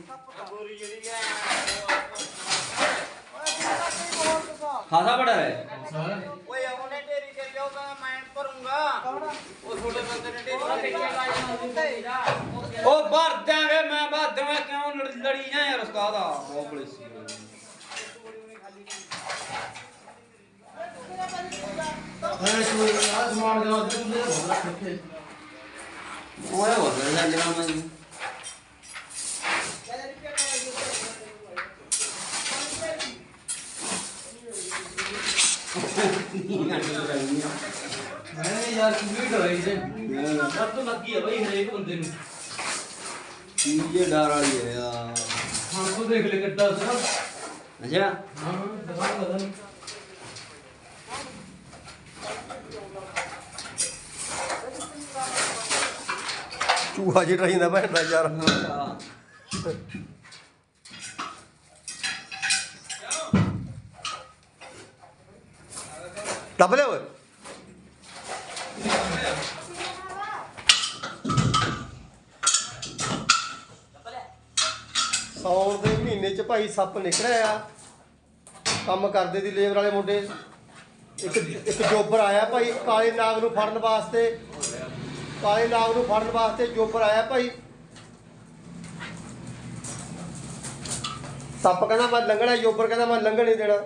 ਜਿਹੜੀ ਖਾਸਾ ਬੜਾ ਹੈ। ਓਏ ਉਹਨੇ ਢੇਰੀ ਤੇ ਲਿਓ ਤਾਂ ਮੈਂ ਭਰੂੰਗਾ। ਉਹ ਛੋਟੇ ਬੰਦੇ ਨੇ ਢੇਰੀ ਤੇ ਉਹ ਭਰ ਦਿਆਂਗੇ ਮੈਂ ਭਰ ਦੇਵਾਂ ਕਿਉਂ ਲੜ- ਜਾਂ ਯਾਰ ਉਸਤਾਦ? ਆ ਬਹੁਤ ਪੁਲਿਸ ਓਏ ਹੋ ਗਿਆ ਜਰਾ ਮੈਂ ਮੈਂ ਯਾਰ ਕੰਪਲੀਟ ਹੋਈ ਜੇ ਸਭ ਤੋਂ ਲੱਗੀ ਆ ਬਈ ਹਰੇਕ ਬੰਦੇ ਨੂੰ ਇਹ ਡਰ ਵਾਲੀ ਹੈ ਯਾਰ ਹਾਂ ਤੂੰ ਦੇਖ ਲੈ ਕਿੱਡਾ ਸਰ ਅੱਛਾ ਹਾਂ ਦਵਾ ਪਤਾ ਚੂਹਾ ਜਿਹੜਾ ਜਾਂਦਾ ਭੈਣ ਦਾ ਯਾਰ। ਲੱਭ ਲਿਆ ਓਏ ਸੌਣ ਦੇ ਮਹੀਨੇ ਚ ਭਾਈ ਸੱਪ ਨਿਕਲਿਆ ਆ ਕੰਮ ਕਰਦੇ ਦੀ ਲੇਬਰ ਵਾਲੇ ਮੁੰਡੇ। ਇੱਕ ਇੱਕ ਜੋਬਰ ਆਇਆ ਭਾਈ, ਕਾਲੇ ਨਾਗ ਨੂੰ ਫੜਨ ਵਾਸਤੇ। ਕਾਲੇ ਨਾਗ ਨੂੰ ਫੜਨ ਵਾਸਤੇ ਜੋਬਰ ਆਇਆ ਭਾਈ। ਸੱਪ ਕਹਿੰਦਾ, ਮੈਂ ਲੰਘਣਾ ਜੋਬਰ ਕਹਿੰਦਾ, ਮੈਂ ਲੰਘਣ ਨਹੀਂ ਦੇਣਾ।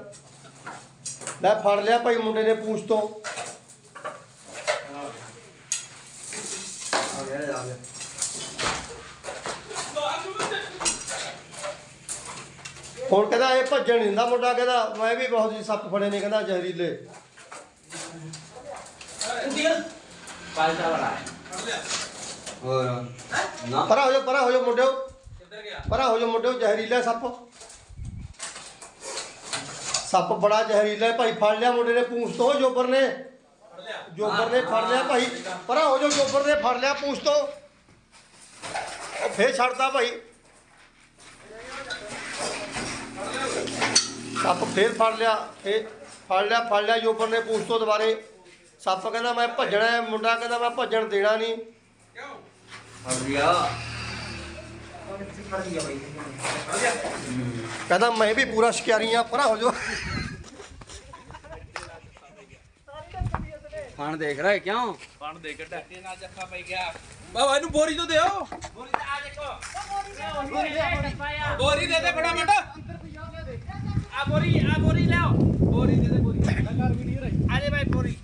ਲੈ ਫੜ ਲਿਆ ਭਾਈ ਮੁੰਡੇ ਨੇ ਪੂਛ ਤੋਂ। ਆ ਗਿਆ ਆ ਗਿਆ ਹੁਣ ਕਹਿੰਦਾ ਇਹ ਭੱਜਣ ਨਹੀਂ ਦਿੰਦਾ ਮੁੰਡਾ ਕਹਿੰਦਾ ਮੈਂ ਵੀ ਬਹੁਤ ਜੀ ਸੱਪ ਫੜੇ ਨੇ ਕਹਿੰਦਾ ਜ਼ਹਿਰੀਲੇ। ਪਾਲਟਾ ਵਾਲਾ ਹੋਰ ਨਾ। ਪਰਾਂ ਹੋ ਜਾ ਪਰਾਂ ਹੋ ਜਾ ਮੁੰਡਿਓ। ਪਰਾਂ ਹੋ ਜਾ ਮੁੰਡਿਓ ਜ਼ਹਿਰੀਲਾ ਸੱਪ। ਸੱਪ ਬੜਾ ਜ਼ਹਿਰੀਲਾ ਹੈ, ਭਾਈ ਫੜ ਲਿਆ ਮੁੰਡੇ ਨੇ, ਪੂੰਛ ਤੋਂ ਜੋਬਰ ਨੇ। ਜੋਬਰ ਨੇ ਫੜ ਲਿਆ ਭਾਈ। ਪਰਾਂ ਹੋ ਜਾ ਜੋਬਰ ਨੇ ਫੜ ਲਿਆ, ਪੂੰਛ ਤੋਂ। ਫੇਰ ਛੱਡਦਾ ਭਾਈ। ਸੱਪ ਫੇਰ ਫੜ ਲਿਆ, ਫੇਰ ਫੜ ਲਿਆ ਫੜ ਲਿਆ ਜੋਬਰ ਨੇ ਪੂੰਛ ਤੋਂ ਦੁਬਾਰੇ। ਸੱਪ ਕਹਿੰਦਾ ਮੈਂ ਭੱਜਣਾ ਮੁੰਡਾ ਕਹਿੰਦਾ ਮੈਂ ਭੱਜਣ ਦੇਣਾ ਨਹੀਂ। ਫੜ ਗਿਆ ਕਹਿੰਦਾ ਮੈਂ ਵੀ ਪੂਰਾ ਸ਼ਿਕਾਰੀ ਆ ਪਰਾਂ ਹੋ ਜਾ ਖਾਣ ਦੇਖ ਰਿਹਾ ਹੈ ਕਿਉਂ? ਪਣ ਦੇ ਕੇ ਟੱਕੇ ਨਾਲ ਜੱਫਾ ਪਈ ਗਿਆ ਬਾਬਾ ਇਹਨੂੰ ਬੋਰੀ ਤੋਂ ਦਿਓ। ਬੋਰੀ ਤੇ ਆ ਦੇਖੋ ਬੋਰੀ ਦੇ ਦੇ ਫਟਾਫਟ। ਆ ਬੋਰੀ ਆ ਬੋਰੀ ਲਿਆਓ। ਬੋਰੀ ਦੇ ਦੇ ਬੋਰੀ। ਆ ਦੇ ਭਾਈ ਬੋਰੀ।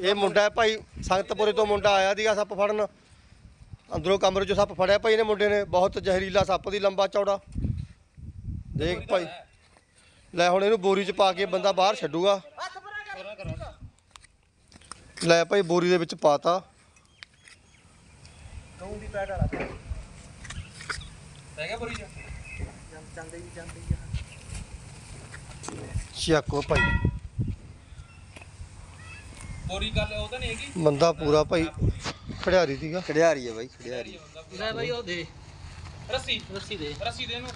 ਇਹ ਮੁੰਡਾ ਹੈ ਭਾਈ ਸੰਗਤਪੁਰੇ ਤੋਂ ਮੁੰਡਾ ਆਇਆ ਸੀਗਾ ਸੱਪ ਫੜਨ। ਅੰਦਰੋਂ ਕਮਰੇ ਚੋਂ ਸੱਪ ਫੜਿਆ ਭਾਈ ਇਹਨੇ ਮੁੰਡੇ ਨੇ ਬਹੁਤ ਜ਼ਹਿਰੀਲਾ ਸੱਪ ਦੀ ਲੰਬਾ ਚੌੜਾ। ਦੇਖ ਭਾਈ। ਲੈ। ਹੁਣ ਇਹਨੂੰ ਬੋਰੀ 'ਚ ਪਾ ਕੇ ਬੰਦਾ ਬਾਹਰ ਛੱਡੂਗਾ। ਲੈ ਭਾਈ ਬੋਰੀ ਦੇ ਵਿੱਚ ਪਾਤਾ। ਰਹਿ ਗਿਆ ਬੋਰੀ ਚ? ਚੱਕੋ ਭਾਈ। ਬੋਰੀ ਕਰ ਉਹ ਤਾਂ ਨਹੀਂ ਹੈਗੀ। ਬੰਦਾ ਪੂਰਾ ਭਾਈ। ਖੜਿਆਰੀ ਸੀਗਾ। ਖੜਿਆਰੀ ਹੈ ਬਾਈ ਖੜਿਆਰੀ ਲੈ ਬਾਈ ਉਹ ਦੇ। ਰੱਸੀ। ਰੱਸੀ ਦੇ। ਰੱਸੀ ਦੇ ਇਹਨੂੰ।